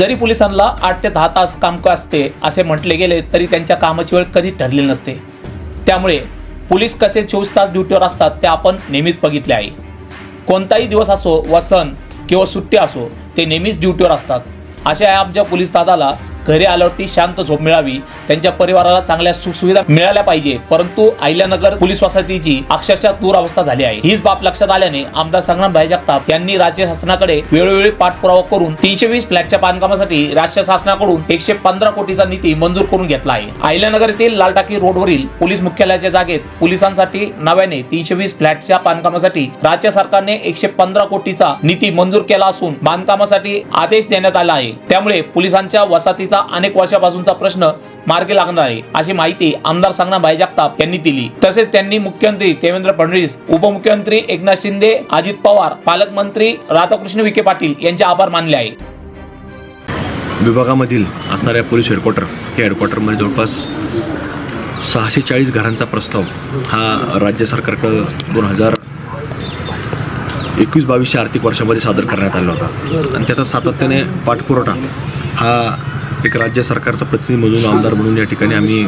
जरी पोलिसांना आठ ते दहा तास काम असते असे म्हटले गेले तरी त्यांच्या कामाची वेळ कधी ठरलेली नसते. त्यामुळे पोलीस कसे चोवीस तास ड्युटीवर असतात ते आपण नेहमीच बघितले आहे. कोणताही दिवस असो वा सण किंवा सुट्टी असो ते नेहमीच ड्युटीवर असतात. अशा आमच्या पोलीस दादाला घरी आल्यावरती शांत झोप मिळावी त्यांच्या परिवाराला चांगल्या सुखसुविधा मिळाल्या पाहिजे. परंतु अहिल्यानगर पोलीस वसाहतीची अक्षरशः दूर अवस्था झाली आहे. हीच बाब लक्षात आल्याने आमदार संग्राम भाई जगताप यांनी राज्य शासनाकडे वेळोवेळी पाठपुरावा करून तीनशे वीस फ्लॅटच्या बांधकामासाठी राज्य शासनाकडून एकशे पंधरा कोटीचा निधी मंजूर करून घेतला आहे. अहिल्यानगर येथील लालटाकी रोडवरील पोलीस मुख्यालयाच्या जागेत पोलिसांसाठी नव्याने तीनशे वीस फ्लॅटच्या बांधकामासाठी राज्य सरकारने एकशे पंधरा कोटीचा निधी मंजूर केला असून बांधकामासाठी आदेश देण्यात आला आहे. त्यामुळे पोलिसांच्या वसाहतीचा अनेक वर्षापासूनचा प्रश्न मार्गी लागणार आहे. अशी माहिती आमदार सांगना भाई जगताप यांनी दिली. तसेच त्यांनी मुख्यमंत्री देवेंद्र फडणवीस उपमुख्यमंत्री एकनाथ शिंदे अजित पवार पालकमंत्री राधाकृष्ण विखे पाटील यांचे आभार मानले आहे विभागामधील असणाऱ्या पोलीस हेडक्वार्टर हे हेडक्वार्टरमध्ये जवळपास सहाशे चाळीस घरांचा प्रस्ताव हा राज्य सरकारकडं दोन हजार एकवीस बावीसच्या आर्थिक वर्षामध्ये सादर करण्यात आला होता. आणि त्याचा सातत्याने पाठपुरवठा हा एक राज्य सरकारचा प्रतिनिधी म्हणून आमदार म्हणून या ठिकाणी आम्ही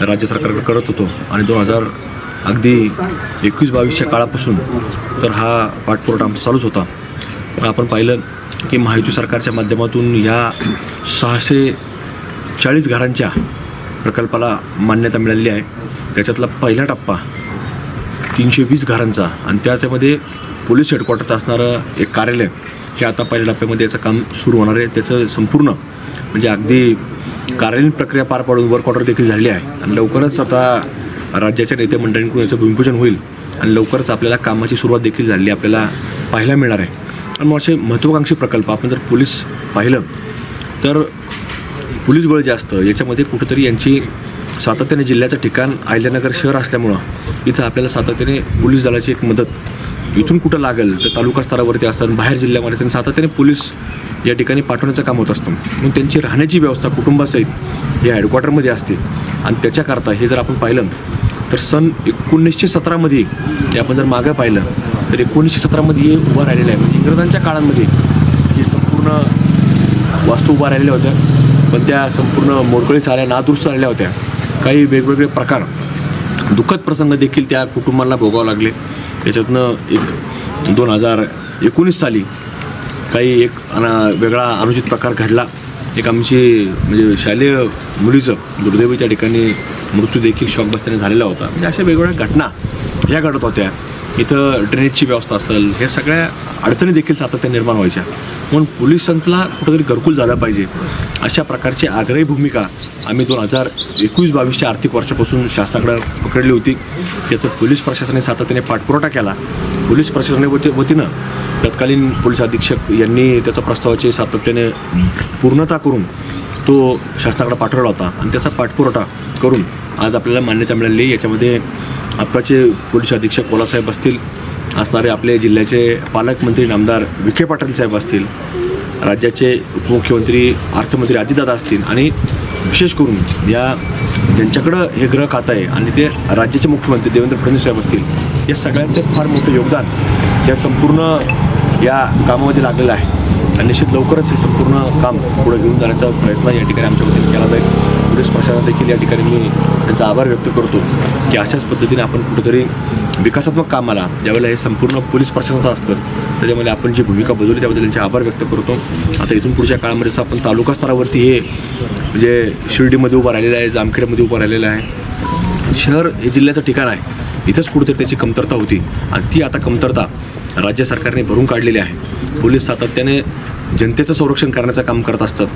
राज्य सरकारकडे करत होतो. आणि दोन हजार अगदी एकवीस बावीसच्या काळापासून तर हा पाठपुरवठा आमचा चालूच होता. पण आपण पाहिलं की महायुती सरकारच्या माध्यमातून या सहाशे चाळीस घरांच्या प्रकल्पाला मान्यता मिळालेली आहे. त्याच्यातला पहिला टप्पा तीनशे वीस घरांचा आणि त्याच्यामध्ये पोलीस हेडक्वार्टरचं असणारं एक कार्यालय हे आता पहिल्या टप्प्यामध्ये याचं काम सुरू होणार आहे. त्याचं संपूर्ण म्हणजे अगदी कार्यालयीन प्रक्रिया पार पाडून वर्क ऑर्डर देखील झालेली आहे. आणि लवकरच आता राज्याच्या नेते मंडळींकडून याचं भूमिपूजन होईल. आणि लवकरच आपल्याला कामाची सुरुवात देखील झालेली आपल्याला पाहायला मिळणार आहे. आणि मग असे महत्त्वाकांक्षी प्रकल्प आपण जर पोलीस पाहिलं तर पोलीस बळ जे असतं याच्यामध्ये कुठंतरी यांची सातत्याने जिल्ह्याचं ठिकाण अहिल्यानगर शहर असल्यामुळं इथं आपल्याला सातत्याने पोलीस दलाची एक मदत इथून कुठं लागेल? तर तालुका स्तरावरती असेल बाहेर जिल्ह्यामध्ये असेल सातत्याने पोलीस या ठिकाणी पाठवण्याचं काम होत असतं. मग त्यांची राहण्याची व्यवस्था कुटुंबासहित या हेडक्वार्टरमध्ये असते. आणि त्याच्याकरता हे जर आपण पाहिलं तर सन एकोणीसशे सतरामध्ये हे आपण जर मागं पाहिलं तर एकोणीसशे सतरामध्ये हे उभं राहिलेलं आहे. म्हणजे इंग्रजांच्या काळामध्ये ही संपूर्ण वास्तू उभा राहिलेल्या होत्या. पण त्या संपूर्ण मोडकळीस आल्या नादुरुस्त आलेल्या होत्या. काही वेगवेगळे प्रकार दुःखद प्रसंग देखील त्या कुटुंबांना भोगावं लागले. त्याच्यातनं एक दोन हजार एकोणीस साली काही एक अना वेगळा अनुचित प्रकार घडला. एक आमची म्हणजे शालेय मुलीचं दुर्दैवीच्या ठिकाणी मृत्यू देखील शॉक बसताना झालेला होता. म्हणजे अशा वेगवेगळ्या घटना ह्या घडत होत्या. इथं ड्रेनेजची व्यवस्था असेल हे सगळ्या अडचणी देखील सातत्याने निर्माण व्हायच्या. म्हणून पोलिसांना कुठंतरी घरकुल झालं पाहिजे. अशा प्रकारची आग्रही भूमिका आम्ही दोन हजार एकवीस बावीसच्या आर्थिक वर्षापासून शासनाकडं पकडली होती. त्याचं पोलीस प्रशासनाने सातत्याने पाठपुरवठा केला. पोलीस प्रशासना वती वतीनं तत्कालीन पोलीस अधीक्षक यांनी त्याच्या प्रस्तावाची सातत्याने पूर्णता करून तो शासनाकडे पाठवला होता. आणि त्याचा पाठपुरवठा करून आज आपल्याला मान्यता मिळाली. याच्यामध्ये आत्ताचे पोलीस अधीक्षक कोलासाहेब असतील असणारे आपले जिल्ह्याचे पालकमंत्री नामदार विखे पाटील साहेब असतील राज्याचे उपमुख्यमंत्री अर्थमंत्री अजितदादा असतील आणि विशेष करून या ज्यांच्याकडं हे ग्रह खातं आहे आणि ते राज्याचे मुख्यमंत्री देवेंद्र फडणवीस साहेब असतील या सगळ्यांचं फार मोठं योगदान या संपूर्ण या कामामध्ये लागलेलं आहे. आणि निश्चित लवकरच हे संपूर्ण काम पुढे घेऊन जाण्याचा प्रयत्न या ठिकाणी आमच्या वतीने केला जाईल. पोलीस प्रशासन देखील या ठिकाणी मी त्यांचा आभार व्यक्त करतो की अशाच पद्धतीने आपण कुठेतरी विकासात्मक कामाला ज्यावेळेला हे संपूर्ण पोलीस प्रशासनाचं असतं त्याच्यामध्ये आपण जी भूमिका बजवली त्याबद्दल त्यांचे आभार व्यक्त करतो. आता इथून पुढच्या काळामध्ये जसं आपण तालुका स्तरावरती हे म्हणजे शिर्डीमध्ये उभं राहिलेलं आहे जामखेडमध्ये उभं राहिलेलं आहे शहर हे जिल्ह्याचं ठिकाण आहे इथंच कुठेतरी त्याची कमतरता होती. आणि ती आता कमतरता राज्य सरकारने भरून काढलेले आहे. पोलीस सातत्याने जनतेचं संरक्षण करण्याचं काम करत असतात.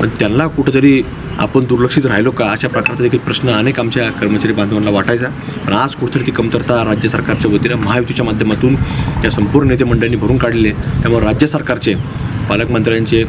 पण त्यांना कुठंतरी आपण दुर्लक्षित राहिलो का? अशा प्रकारचा देखील प्रश्न अनेक आमच्या कर्मचारी बांधवांना वाटायचा. पण आज कुठंतरी ती कमतरता राज्य सरकारच्या वतीनं महायुतीच्या माध्यमातून त्या संपूर्ण नेते मंडळांनी भरून काढलेले त्यामुळे राज्य सरकारचे पालकमंत्र्यांचे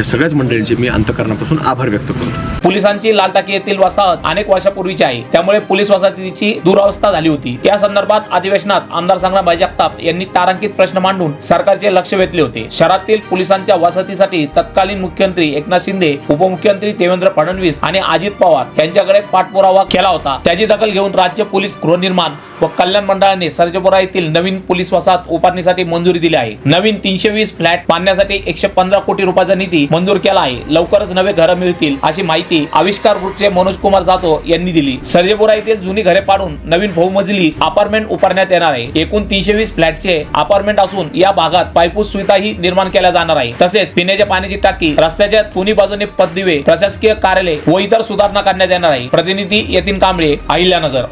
त्या सगळ्याच मंडळींचे मी अंतकरणापासून आभार व्यक्त करतो. पोलिसांची लालटाकी येथील वसाहत अनेक वर्षापूर्वीची आहे. त्यामुळे पोलीस वसाहतीची दुरावस्था झाली होती. या संदर्भात अधिवेशनात आमदार संग्राम भाई जगताप यांनी तारांकित प्रश्न मांडून सरकारचे लक्ष वेधले होते. शहरातील पोलिसांच्या वसाहतीसाठी तत्कालीन मुख्यमंत्री एकनाथ शिंदे उपमुख्यमंत्री देवेंद्र फडणवीस आणि अजित पवार यांच्याकडे पाठपुरावा केला होता. त्याची दखल घेऊन राज्य पोलीस गृहनिर्माण व कल्याण मंडळाने सर्जपुरा येथील नवीन पोलीस वसाहत उभारणीसाठी मंजुरी दिली आहे. नवीन तीनशे वीस फ्लॅट बांधण्यासाठी एकशे पंधरा कोटी रुपयाचा निधी मंजूर केला आहे लवकरच नवे घरं मिळतील अशी माहिती आविष्कार ग्रुपचे मनोज कुमार जाधव यांनी दिली. सर्जेपुरा येथील जुनी घरे पाडून नवीन बहुमजली अपार्टमेंट उभारण्यात येणार आहे. एकूण तीनशे वीस फ्लॅटचे अपार्टमेंट असून या भागात पायपूस सुविधाही निर्माण केल्या जाणार आहे. तसेच पिण्याच्या पाण्याची टाकी रस्त्याच्या दोन्ही बाजूने पददिवे प्रशासकीय कार्यालय व इतर सुधारणा करण्यात येणार आहे. प्रतिनिधी यतीन कांबळे अहिल्यानगर.